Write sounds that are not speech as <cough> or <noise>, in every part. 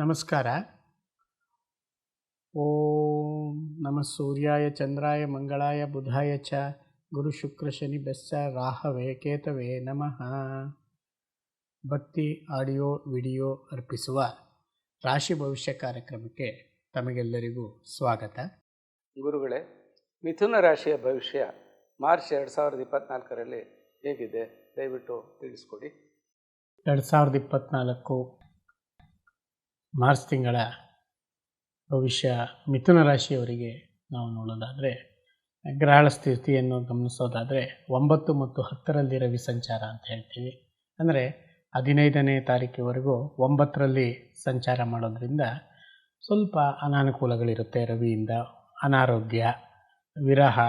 ನಮಸ್ಕಾರ. ಓಂ ನಮ ಸೂರ್ಯಾಯ ಚಂದ್ರಾಯ ಮಂಗಳಾಯ ಬುಧಾಯ ಚ. ಗುರು ಶುಕ್ರ ಶನಿ ಬೆಸ್ಸ ರಾಹವೇ ಕೇತವೇ ನಮಃ. ಭಕ್ತಿ ಆಡಿಯೋ ವಿಡಿಯೋ ಅರ್ಪಿಸುವ ರಾಶಿ ಭವಿಷ್ಯ ಕಾರ್ಯಕ್ರಮಕ್ಕೆ ತಮಗೆಲ್ಲರಿಗೂ ಸ್ವಾಗತ. ಗುರುಗಳೇ ಮಿಥುನ ರಾಶಿಯ ಭವಿಷ್ಯ ಮಾರ್ಚ್ ಎರಡು ಸಾವಿರದ ಇಪ್ಪತ್ನಾಲ್ಕರಲ್ಲಿ ಹೇಗಿದೆ? ದಯವಿಟ್ಟು ತಿಳಿಸ್ಕೊಡಿ. ಎರಡು ಸಾವಿರದ ಇಪ್ಪತ್ತ್ನಾಲ್ಕು ಮಾರ್ಚ್ ತಿಂಗಳ ಭವಿಷ್ಯ ಮಿಥುನ ರಾಶಿಯವರಿಗೆ ನಾವು ನೋಡೋದಾದರೆ, ಗ್ರಹಣ ಸ್ಥಿತಿಯನ್ನು ಗಮನಿಸೋದಾದರೆ, ಒಂಬತ್ತು ಮತ್ತು ಹತ್ತರಲ್ಲಿ ರವಿ ಸಂಚಾರ ಅಂತ ಹೇಳ್ತೀವಿ. ಅಂದರೆ ಹದಿನೈದನೇ ತಾರೀಕಿವರೆಗೂ ಒಂಬತ್ತರಲ್ಲಿ ಸಂಚಾರ ಮಾಡೋದ್ರಿಂದ ಸ್ವಲ್ಪ ಅನಾನುಕೂಲಗಳಿರುತ್ತೆ ರವಿಯಿಂದ. ಅನಾರೋಗ್ಯ, ವಿರಹ,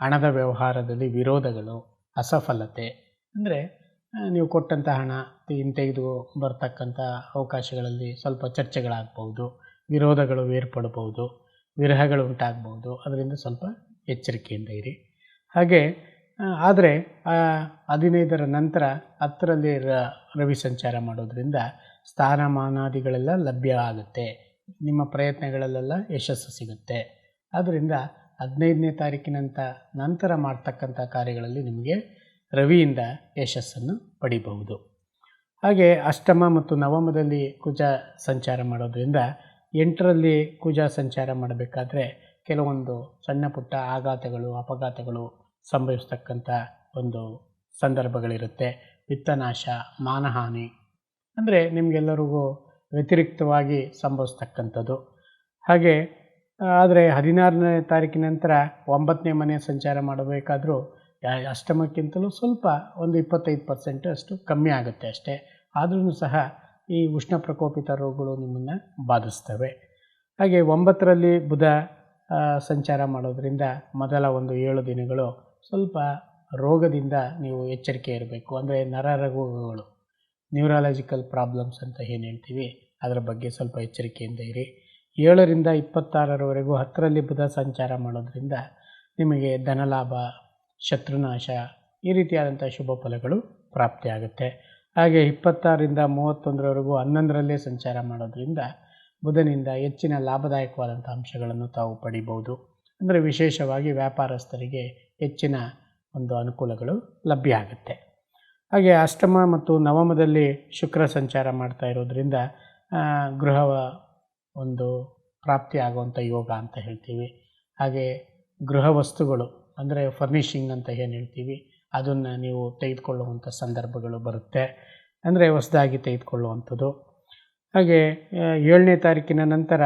ಹಣದ ವ್ಯವಹಾರದಲ್ಲಿ ವಿರೋಧಗಳು, ಅಸಫಲತೆ. ಅಂದರೆ ನೀವು ಕೊಟ್ಟಂಥ ಹಣ ಹಿಂತೆಗೆದು ಬರ್ತಕ್ಕಂಥ ಅವಕಾಶಗಳಲ್ಲಿ ಸ್ವಲ್ಪ ಚರ್ಚೆಗಳಾಗ್ಬೋದು ವಿರೋಧಗಳು ಏರ್ಪಡ್ಬೋದು ವಿರಹಗಳು ಉಂಟಾಗ್ಬೋದು ಅದರಿಂದ ಸ್ವಲ್ಪ ಎಚ್ಚರಿಕೆಯಿಂದ ಇರಿ. ಹಾಗೆ ಆದರೆ ಹದಿನೈದರ ನಂತರ ಹತ್ತರಲ್ಲಿ ರವಿ ಸಂಚಾರ ಮಾಡೋದ್ರಿಂದ ಸ್ಥಾನಮಾನಾದಿಗಳೆಲ್ಲ ಲಭ್ಯ ಆಗುತ್ತೆ. ನಿಮ್ಮ ಪ್ರಯತ್ನಗಳಲ್ಲೆಲ್ಲ ಯಶಸ್ಸು ಸಿಗುತ್ತೆ. ಆದ್ದರಿಂದ ಹದಿನೈದನೇ ತಾರೀಕಿನಂಥ ನಂತರ ಮಾಡ್ತಕ್ಕಂಥ ಕಾರ್ಯಗಳಲ್ಲಿ ನಿಮಗೆ ರವಿಯಿಂದ ಯಶಸ್ಸನ್ನು ಪಡಿಬಹುದು. ಹಾಗೆ ಅಷ್ಟಮ ಮತ್ತು ನವಮದಲ್ಲಿ ಕುಜ ಸಂಚಾರ ಮಾಡೋದ್ರಿಂದ ಎಂಟರಲ್ಲಿ ಕುಜ ಸಂಚಾರ ಮಾಡಬೇಕಾದ್ರೆ ಕೆಲವೊಂದು ಸಣ್ಣ ಪುಟ್ಟ ಆಘಾತಗಳು, ಅಪಘಾತಗಳು ಸಂಭವಿಸ್ತಕ್ಕಂಥ ಒಂದು ಸಂದರ್ಭಗಳಿರುತ್ತೆ. ವಿತ್ತನಾಶ, ಮಾನಹಾನಿ ಅಂದರೆ ನಿಮಗೆಲ್ಲರಿಗೂ ವ್ಯತಿರಿಕ್ತವಾಗಿ ಸಂಭವಿಸ್ತಕ್ಕಂಥದ್ದು. ಹಾಗೆ, ಆದರೆ ಹದಿನಾರನೇ ತಾರೀಕಿನ ನಂತರ ಒಂಬತ್ತನೇ ಮನೆ ಸಂಚಾರ ಮಾಡಬೇಕಾದ್ರೂ ಅಷ್ಟಮಕ್ಕಿಂತಲೂ ಸ್ವಲ್ಪ ಒಂದು ಇಪ್ಪತ್ತೈದು ಪರ್ಸೆಂಟ್ ಅಷ್ಟು ಕಮ್ಮಿ ಆಗುತ್ತೆ ಅಷ್ಟೇ. ಆದ್ರೂ ಸಹ ಈ ಉಷ್ಣ ಪ್ರಕೋಪಿತ ರೋಗಗಳು ನಿಮ್ಮನ್ನು ಬಾಧಿಸ್ತವೆ. ಹಾಗೆ ಒಂಬತ್ತರಲ್ಲಿ ಬುಧ ಸಂಚಾರ ಮಾಡೋದರಿಂದ ಮೊದಲ ಒಂದು ಏಳು ದಿನಗಳು ಸ್ವಲ್ಪ ರೋಗದಿಂದ ನೀವು ಎಚ್ಚರಿಕೆ ಇರಬೇಕು. ಅಂದರೆ ನರ ರೋಗಗಳು ನ್ಯೂರಾಲಜಿಕಲ್ ಪ್ರಾಬ್ಲಮ್ಸ್ ಅಂತ ಏನು ಹೇಳ್ತೀವಿ, ಅದರ ಬಗ್ಗೆ ಸ್ವಲ್ಪ ಎಚ್ಚರಿಕೆಯಿಂದ ಇರಿ. ಏಳರಿಂದ ಇಪ್ಪತ್ತಾರರವರೆಗೂ ಹತ್ತರಲ್ಲಿ ಬುಧ ಸಂಚಾರ ಮಾಡೋದ್ರಿಂದ ನಿಮಗೆ ಧನಲಾಭ ಶತ್ರುನಾಶ ಈ ರೀತಿಯಾದಂಥ ಶುಭ ಫಲಗಳು ಪ್ರಾಪ್ತಿಯಾಗುತ್ತೆ. ಹಾಗೆ ಇಪ್ಪತ್ತಾರರಿಂದ ಮೂವತ್ತೊಂದರವರೆಗೂ ಹನ್ನೊಂದರಲ್ಲೇ ಸಂಚಾರ ಮಾಡೋದ್ರಿಂದ ಬುಧನಿಂದ ಹೆಚ್ಚಿನ ಲಾಭದಾಯಕವಾದಂಥ ಅಂಶಗಳನ್ನು ತಾವು ಪಡಿಬೋದು ಅಂದರೆ ವಿಶೇಷವಾಗಿ ವ್ಯಾಪಾರಸ್ಥರಿಗೆ ಹೆಚ್ಚಿನ ಒಂದು ಅನುಕೂಲಗಳು ಲಭ್ಯ ಆಗುತ್ತೆ. ಹಾಗೆ ಅಷ್ಟಮ ಮತ್ತು ನವಮದಲ್ಲಿ ಶುಕ್ರ ಸಂಚಾರ ಮಾಡ್ತಾ ಇರೋದ್ರಿಂದ ಗೃಹ ಒಂದು ಪ್ರಾಪ್ತಿ ಆಗುವಂಥ ಯೋಗ ಅಂತ ಹೇಳ್ತೀವಿ. ಹಾಗೆ ಗೃಹ ವಸ್ತುಗಳು ಅಂದರೆ ಫರ್ನಿಷಿಂಗ್ ಅಂತ ಏನು ಹೇಳ್ತೀವಿ, ಅದನ್ನು ನೀವು ತೆಗೆದುಕೊಳ್ಳುವಂಥ ಸಂದರ್ಭಗಳು ಬರುತ್ತೆ. ಅಂದರೆ ಹೊಸದಾಗಿ ತೆಗೆದುಕೊಳ್ಳುವಂಥದ್ದು. ಹಾಗೆ ಏಳನೇ ತಾರೀಕಿನ ನಂತರ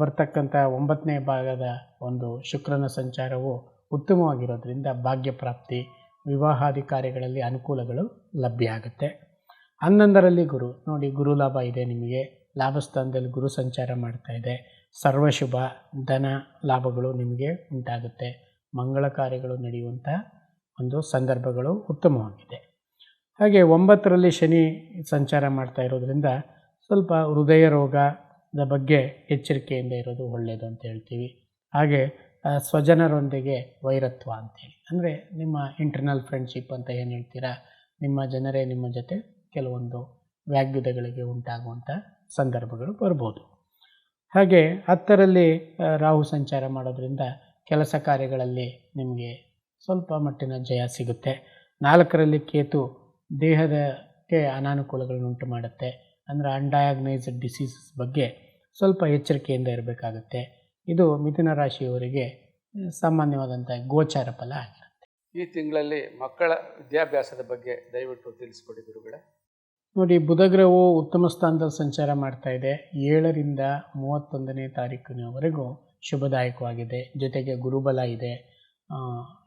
ಬರ್ತಕ್ಕಂಥ ಒಂಬತ್ತನೇ ಭಾಗದ ಒಂದು ಶುಕ್ರನ ಸಂಚಾರವು ಉತ್ತಮವಾಗಿರೋದ್ರಿಂದ ಭಾಗ್ಯಪ್ರಾಪ್ತಿ ವಿವಾಹಾದಿ ಕಾರ್ಯಗಳಲ್ಲಿ ಅನುಕೂಲಗಳು ಲಭ್ಯ ಆಗುತ್ತೆ ಹನ್ನೊಂದರಲ್ಲಿ ಗುರು, ನೋಡಿ ಗುರು ಲಾಭ ಇದೆ ನಿಮಗೆ. ಲಾಭಸ್ಥಾನದಲ್ಲಿ ಗುರು ಸಂಚಾರ ಮಾಡ್ತಾ ಇದೆ. ಸರ್ವಶುಭ, ಧನ ಲಾಭಗಳು ನಿಮಗೆ ಉಂಟಾಗುತ್ತೆ. ಮಂಗಳ ಕಾರ್ಯಗಳು ನಡೆಯುವಂಥ ಒಂದು ಸಂದರ್ಭಗಳು ಉತ್ತಮವಾಗಿದೆ. ಹಾಗೆ ಒಂಬತ್ತರಲ್ಲಿ ಶನಿ ಸಂಚಾರ ಮಾಡ್ತಾ ಇರೋದ್ರಿಂದ ಸ್ವಲ್ಪ ಹೃದಯ ರೋಗದ ಬಗ್ಗೆ ಎಚ್ಚರಿಕೆಯಿಂದ ಇರೋದು ಒಳ್ಳೆಯದು ಅಂತ ಹೇಳ್ತೀವಿ. ಹಾಗೆ ಸ್ವಜನರೊಂದಿಗೆ ವೈರತ್ವ ಅಂತೇಳಿ ಅಂದರೆ ನಿಮ್ಮ ಇಂಟರ್ನಲ್ ಫ್ರೆಂಡ್ಶಿಪ್ ಅಂತ ಏನು ಹೇಳ್ತೀರಾ? ನಿಮ್ಮ ಜನರೇ ನಿಮ್ಮ ಜೊತೆ ಕೆಲವೊಂದು ವ್ಯಾಗ್ಯುದಗಳಿಗೆ ಉಂಟಾಗುವಂಥ ಸಂದರ್ಭಗಳು ಬರ್ಬೋದು. ಹಾಗೆ ಹತ್ತರಲ್ಲಿ ರಾಹು ಸಂಚಾರ ಮಾಡೋದ್ರಿಂದ ಕೆಲಸ ಕಾರ್ಯಗಳಲ್ಲಿ ನಿಮಗೆ ಸ್ವಲ್ಪ ಮಟ್ಟಿನ ಜಯ ಸಿಗುತ್ತೆ. ನಾಲ್ಕರಲ್ಲಿ ಕೇತು ದೇಹದಕ್ಕೆ ಅನಾನುಕೂಲಗಳನ್ನುಂಟು ಮಾಡುತ್ತೆ. ಅಂದರೆ ಅನ್ಡಯಾಗ್ನೈಸ್ಡ್ ಡಿಸೀಸಸ್ ಬಗ್ಗೆ ಸ್ವಲ್ಪ ಎಚ್ಚರಿಕೆಯಿಂದ ಇರಬೇಕಾಗುತ್ತೆ. ಇದು ಮಿಥುನ ರಾಶಿಯವರಿಗೆ ಸಾಮಾನ್ಯವಾದಂಥ ಗೋಚಾರ ಫಲ ಆಗಿರುತ್ತೆ. ಈ ತಿಂಗಳಲ್ಲಿ ಮಕ್ಕಳ ವಿದ್ಯಾಭ್ಯಾಸದ ಬಗ್ಗೆ ದಯವಿಟ್ಟು ತಿಳಿಸ್ಕೊಡಿ ಗುರುಗಳೇ. ನೋಡಿ ಬುಧಗ್ರಹವು ಉತ್ತಮ ಸ್ಥಾನದಲ್ಲಿ ಸಂಚಾರ ಮಾಡ್ತಾ ಇದೆ. ಏಳರಿಂದ ಮೂವತ್ತೊಂದನೇ ತಾರೀಕಿನವರೆಗೂ ಶುಭದಾಯಕವಾಗಿದೆ. ಜೊತೆಗೆ ಗುರುಬಲ ಇದೆ.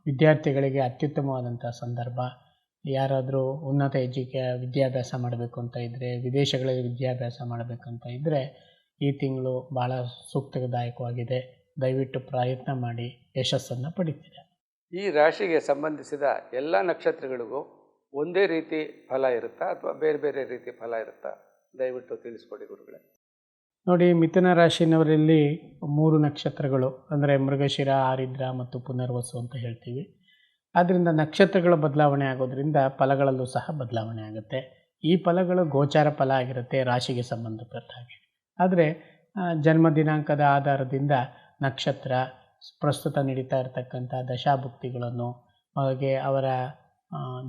ವಿದ್ಯಾರ್ಥಿಗಳಿಗೆ ಅತ್ಯುತ್ತಮವಾದಂಥ ಸಂದರ್ಭ. ಯಾರಾದರೂ ಉನ್ನತ ಎಜುಕೆ ವಿದ್ಯಾಭ್ಯಾಸ ಮಾಡಬೇಕು ಅಂತ ಇದ್ದರೆ ವಿದೇಶಗಳಲ್ಲಿ ವಿದ್ಯಾಭ್ಯಾಸ ಮಾಡಬೇಕಂತ ಇದ್ದರೆ ಈ ತಿಂಗಳು ಭಾಳ ಸೂಕ್ತದಾಯಕವಾಗಿದೆ. ದಯವಿಟ್ಟು ಪ್ರಯತ್ನ ಮಾಡಿ, ಯಶಸ್ಸನ್ನು ಪಡಿತೀರ. ಈ ರಾಶಿಗೆ ಸಂಬಂಧಿಸಿದ ಎಲ್ಲ ನಕ್ಷತ್ರಗಳಿಗೂ ಒಂದೇ ರೀತಿ ಫಲ ಇರುತ್ತಾ ಅಥವಾ ಬೇರೆ ಬೇರೆ ರೀತಿ ಫಲ ಇರುತ್ತಾ? ದಯವಿಟ್ಟು ತಿಳಿಸ್ಕೊಡಿ ಗುರುಗಳೇ. ನೋಡಿ, ಮಿಥುನ ರಾಶಿನವರಲ್ಲಿ ಮೂರು ನಕ್ಷತ್ರಗಳು, ಅಂದರೆ ಮೃಗಶಿರ, ಆರಿದ್ರ ಮತ್ತು ಪುನರ್ವಸು ಅಂತ ಹೇಳ್ತೀವಿ. ಆದ್ದರಿಂದ ನಕ್ಷತ್ರಗಳ ಬದಲಾವಣೆ ಆಗೋದ್ರಿಂದ ಫಲಗಳಲ್ಲೂ ಸಹ ಬದಲಾವಣೆ ಆಗುತ್ತೆ. ಈ ಫಲಗಳು ಗೋಚಾರ ಫಲ ಆಗಿರುತ್ತೆ ರಾಶಿಗೆ ಸಂಬಂಧಪಟ್ಟ ಹಾಗೆ ಆದರೆ ಜನ್ಮ ದಿನಾಂಕದ ಆಧಾರದಿಂದ ನಕ್ಷತ್ರ ಪ್ರಸ್ತುತ ನಡೀತಾ ಇರತಕ್ಕಂಥ ದಶಾಭುಕ್ತಿಗಳನ್ನು, ಹಾಗೆ ಅವರ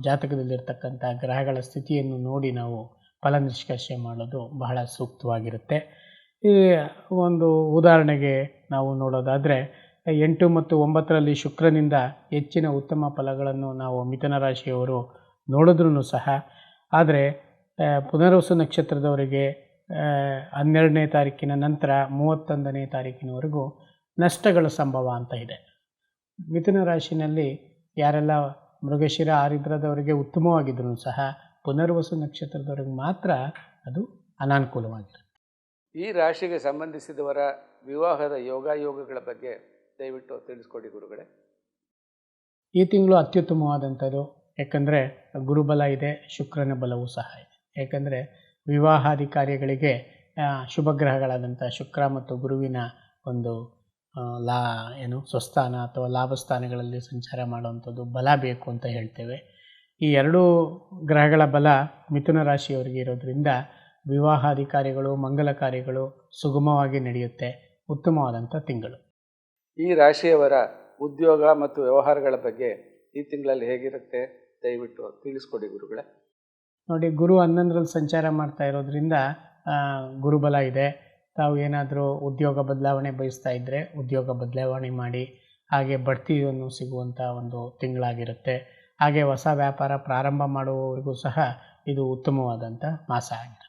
ಜಾತಕದಲ್ಲಿರ್ತಕ್ಕಂಥ ಗ್ರಹಗಳ ಸ್ಥಿತಿಯನ್ನು ನೋಡಿ ನಾವು ಫಲ ನಿಷ್ಕರ್ಷೆ ಮಾಡೋದು ಬಹಳ ಸೂಕ್ತವಾಗಿರುತ್ತೆ. ಈ ಒಂದು ಉದಾಹರಣೆಗೆ ನಾವು ನೋಡೋದಾದರೆ, ಎಂಟು ಮತ್ತು ಒಂಬತ್ತರಲ್ಲಿ ಶುಕ್ರನಿಂದ ಹೆಚ್ಚಿನ ಉತ್ತಮ ಫಲಗಳನ್ನು ನಾವು ಮಿಥುನ ರಾಶಿಯವರು ನೋಡಿದ್ರೂ ಸಹ. ಆದರೆ ಪುನರ್ವಸು ನಕ್ಷತ್ರದವರಿಗೆ ಹನ್ನೆರಡನೇ ತಾರೀಕಿನ ನಂತರ ಮೂವತ್ತೊಂದನೇ ತಾರೀಕಿನವರೆಗೂ ನಷ್ಟಗಳ ಸಂಭವ ಅಂತ ಇದೆ. ಮಿಥುನ ರಾಶಿನಲ್ಲಿ ಯಾರೆಲ್ಲ ಮೃಗಶಿರ ಆರಿದ್ರದವರಿಗೆ ಉತ್ತಮವಾಗಿದ್ರು ಸಹ ಪುನರ್ವಸು ನಕ್ಷತ್ರದವರಿಗೆ ಮಾತ್ರ ಅದು ಅನಾನುಕೂಲವಾಗಿರುತ್ತೆ. ಈ ರಾಶಿಗೆ ಸಂಬಂಧಿಸಿದವರ ವಿವಾಹದ ಯೋಗಾಯೋಗಗಳ ಬಗ್ಗೆ ದಯವಿಟ್ಟು ತಿಳಿಸ್ಕೊಡಿ ಗುರುಗಳೇ. ಈ ತಿಂಗಳು ಅತ್ಯುತ್ತಮವಾದಂಥದ್ದು. ಯಾಕಂದರೆ ಗುರುಬಲ ಇದೆ, ಶುಕ್ರನ ಬಲವೂ ಸಹ ಇದೆ. ಯಾಕಂದರೆ ವಿವಾಹಾದಿ ಕಾರ್ಯಗಳಿಗೆ ಶುಭ ಗ್ರಹಗಳಾದಂಥ ಶುಕ್ರ ಮತ್ತು ಗುರುವಿನ ಒಂದು ಲಾ, ಏನು, ಸ್ವಸ್ಥಾನ ಅಥವಾ ಲಾಭಸ್ಥಾನಗಳಲ್ಲಿ ಸಂಚಾರ ಮಾಡುವಂಥದ್ದು ಬಲ ಬೇಕು ಅಂತ ಹೇಳ್ತೇವೆ. ಈ ಎರಡೂ ಗ್ರಹಗಳ ಬಲ ಮಿಥುನ ರಾಶಿಯವರಿಗೆ ಇರೋದ್ರಿಂದ ವಿವಾಹಾದಿ ಕಾರ್ಯಗಳು ಮಂಗಲ ಕಾರ್ಯಗಳು ಸುಗಮವಾಗಿ ನಡೆಯುತ್ತೆ. ಉತ್ತಮವಾದಂಥ ತಿಂಗಳು. ಈ ರಾಶಿಯವರ ಉದ್ಯೋಗ ಮತ್ತು ವ್ಯವಹಾರಗಳ ಬಗ್ಗೆ ಈ ತಿಂಗಳಲ್ಲಿ ಹೇಗಿರುತ್ತೆ? ದಯವಿಟ್ಟು ತಿಳಿಸ್ಕೊಡಿ ಗುರುಗಳೇ. ನೋಡಿ ಗುರು ಹನ್ನೊಂದರಲ್ಲಿ ಸಂಚಾರ ಮಾಡ್ತಾ ಇರೋದ್ರಿಂದ ಗುರುಬಲ ಇದೆ. ತಾವು ಏನಾದರೂ ಉದ್ಯೋಗ ಬದಲಾವಣೆ ಬಯಸ್ತಾ ಇದ್ದರೆ ಉದ್ಯೋಗ ಬದಲಾವಣೆ ಮಾಡಿ ಹಾಗೆ ಬಡ್ತಿಯನ್ನು ಸಿಗುವಂಥ ಒಂದು ತಿಂಗಳಾಗಿರುತ್ತೆ. ಹಾಗೆ ಹೊಸ ವ್ಯಾಪಾರ ಪ್ರಾರಂಭ ಮಾಡುವವರಿಗೂ ಸಹ ಇದು ಉತ್ತಮವಾದಂಥ ಮಾಸ ಆಗಿರುತ್ತೆ.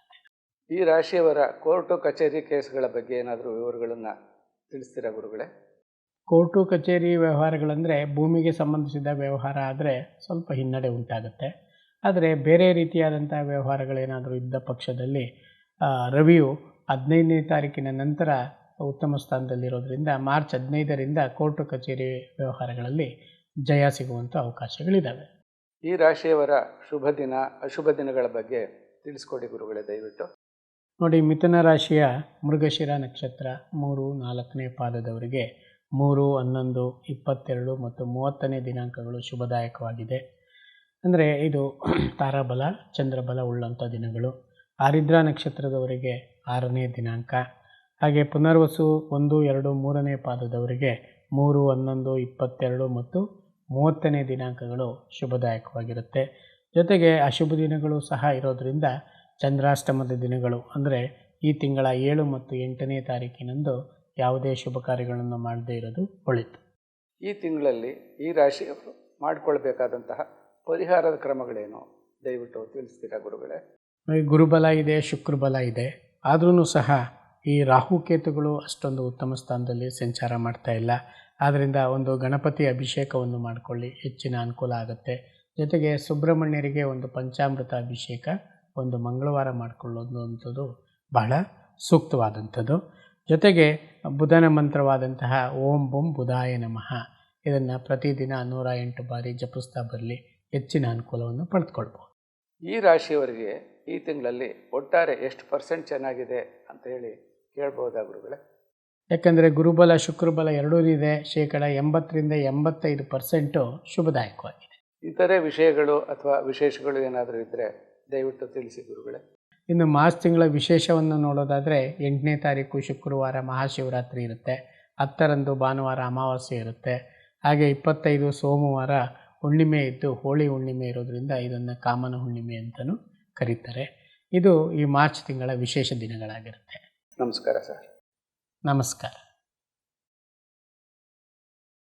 ಈ ರಾಶಿಯವರ ಕೋರ್ಟು ಕಚೇರಿ ಕೇಸ್ಗಳ ಬಗ್ಗೆ ಏನಾದರೂ ವಿವರಗಳನ್ನು ತಿಳಿಸ್ತೀರಾ ಗುರುಗಳೇ? ಕೋರ್ಟು ಕಚೇರಿ ವ್ಯವಹಾರಗಳಂದರೆ ಭೂಮಿಗೆ ಸಂಬಂಧಿಸಿದ ವ್ಯವಹಾರ ಆದರೆ ಸ್ವಲ್ಪ ಹಿನ್ನಡೆ ಉಂಟಾಗುತ್ತೆ. ಆದರೆ ಬೇರೆ ರೀತಿಯಾದಂಥ ವ್ಯವಹಾರಗಳೇನಾದರೂ ಇದ್ದ ಪಕ್ಷದಲ್ಲಿ ರವಿಯು ಹದಿನೈದನೇ ತಾರೀಕಿನ ನಂತರ ಉತ್ತಮ ಸ್ಥಾನದಲ್ಲಿರೋದ್ರಿಂದ ಮಾರ್ಚ್ ಹದಿನೈದರಿಂದ ಕೋರ್ಟು ಕಚೇರಿ ವ್ಯವಹಾರಗಳಲ್ಲಿ ಜಯ ಸಿಗುವಂಥ ಅವಕಾಶಗಳಿದ್ದಾವೆ ಈ ರಾಶಿಯವರ ಶುಭ ದಿನ ಅಶುಭ ದಿನಗಳ ಬಗ್ಗೆ ತಿಳಿಸ್ಕೊಡಿ ಗುರುಗಳೇ ದಯವಿಟ್ಟು. ನೋಡಿ, ಮಿಥುನ ರಾಶಿಯ ಮೃಗಶಿರ ನಕ್ಷತ್ರ ಮೂರು ನಾಲ್ಕನೇ ಪಾದದವರಿಗೆ ಮೂರು, ಹನ್ನೊಂದು, ಇಪ್ಪತ್ತೆರಡು ಮತ್ತು ಮೂವತ್ತನೇ ದಿನಾಂಕಗಳು ಶುಭದಾಯಕವಾಗಿದೆ. ಅಂದರೆ ಇದು <clears throat> ತಾರಾಬಲ, ಚಂದ್ರಬಲ ಉಳ್ಳಂಥ ದಿನಗಳು. ಆರಿದ್ರಾ ನಕ್ಷತ್ರದವರಿಗೆ ಆರನೇ ದಿನಾಂಕ. ಹಾಗೆ ಪುನರ್ವಸು ಒಂದು, ಎರಡು, ಮೂರನೇ ಪಾದದವರಿಗೆ ಮೂರು, ಹನ್ನೊಂದು, ಇಪ್ಪತ್ತೆರಡು ಮತ್ತು ಮೂವತ್ತನೇ ದಿನಾಂಕಗಳು ಶುಭದಾಯಕವಾಗಿರುತ್ತೆ. ಜೊತೆಗೆ ಅಶುಭ ದಿನಗಳು ಸಹ ಇರೋದರಿಂದ ಚಂದ್ರಾಷ್ಟಮದ ದಿನಗಳು ಅಂದರೆ ಈ ತಿಂಗಳ ಏಳು ಮತ್ತು ಎಂಟನೇ ತಾರೀಕಿನಂದು ಯಾವುದೇ ಶುಭ ಕಾರ್ಯಗಳನ್ನು ಮಾಡದೇ ಇರೋದು ಒಳಿತು. ಈ ತಿಂಗಳಲ್ಲಿ ಈ ರಾಶಿಯವರು ಮಾಡಿಕೊಳ್ಬೇಕಾದಂತಹ ಪರಿಹಾರದ ಕ್ರಮಗಳೇನು? ದಯವಿಟ್ಟು ತಿಳಿಸ್ತೀರಾ ಗುರುಗಳೇ? ಗುರುಬಲ ಇದೆ ಶುಕ್ರಬಲ ಇದೆ. ಆದ್ರೂ ಸಹ ಈ ರಾಹುಕೇತುಗಳು ಅಷ್ಟೊಂದು ಉತ್ತಮ ಸ್ಥಾನದಲ್ಲಿ ಸಂಚಾರ ಮಾಡ್ತಾ ಇಲ್ಲ. ಆದ್ದರಿಂದ ಒಂದು ಗಣಪತಿ ಅಭಿಷೇಕವನ್ನು ಮಾಡಿಕೊಳ್ಳಿ ಹೆಚ್ಚಿನ ಅನುಕೂಲ ಆಗುತ್ತೆ. ಜೊತೆಗೆ ಸುಬ್ರಹ್ಮಣ್ಯರಿಗೆ ಒಂದು ಪಂಚಾಮೃತ ಅಭಿಷೇಕ ಒಂದು ಮಂಗಳವಾರ ಮಾಡಿಕೊಳ್ಳೋದು ಅಂಥದ್ದು ಬಹಳ ಸೂಕ್ತವಾದಂಥದ್ದು. ಜೊತೆಗೆ ಬುಧನ ಮಂತ್ರವಾದಂತಹ ಓಂ ಬುಂ ಬುಧಾಯ ನಮಃ. ಇದನ್ನು ಪ್ರತಿದಿನ ನೂರ ಎಂಟು ಬಾರಿ ಜಪಿಸ್ತಾ ಬರಲಿ. ಹೆಚ್ಚಿನ ಅನುಕೂಲವನ್ನು ಪಡೆದುಕೊಳ್ಬೋದು ಈ ರಾಶಿಯವರಿಗೆ ಈ ತಿಂಗಳಲ್ಲಿ ಒಟ್ಟಾರೆ ಎಷ್ಟು ಪರ್ಸೆಂಟ್ ಚೆನ್ನಾಗಿದೆ ಅಂತ ಹೇಳಿ ಕೇಳ್ಬೋದಾ ಗುರುಗಳೇ? ಯಾಕಂದರೆ ಗುರುಬಲ ಶುಕ್ರಬಲ ಎರಡೂ ಇದೆ. ಶೇಕಡ ಎಂಬತ್ತರಿಂದ ಎಂಬತ್ತೈದು ಪರ್ಸೆಂಟು ಶುಭದಾಯಕವಾಗಿದೆ. ಇತರೆ ವಿಷಯಗಳು ಅಥವಾ ವಿಶೇಷಗಳು ಏನಾದರೂ ಇದ್ದರೆ ದಯವಿಟ್ಟು ತಿಳಿಸಿ ಗುರುಗಳೇ. ಇನ್ನು ಮಾರ್ಚ್ ತಿಂಗಳ ವಿಶೇಷವನ್ನು ನೋಡೋದಾದರೆ ಎಂಟನೇ ತಾರೀಕು ಶುಕ್ರವಾರ ಮಹಾಶಿವರಾತ್ರಿ ಇರುತ್ತೆ. ಹತ್ತರಂದು ಭಾನುವಾರ ಅಮಾವಾಸ್ಯೆ ಇರುತ್ತೆ. ಹಾಗೆ ಇಪ್ಪತ್ತೈದು ಸೋಮವಾರ ಹುಣ್ಣಿಮೆ ಇದ್ದು ಹೋಳಿ ಹುಣ್ಣಿಮೆ ಇರೋದರಿಂದ ಇದನ್ನು ಕಾಮನ ಹುಣ್ಣಿಮೆ ಅಂತಲೂ ಕರೀತಾರೆ. ಇದು ಈ ಮಾರ್ಚ್ ತಿಂಗಳ ವಿಶೇಷ ದಿನಗಳಾಗಿರುತ್ತೆ. ನಮಸ್ಕಾರ ಸರ್. ನಮಸ್ಕಾರ.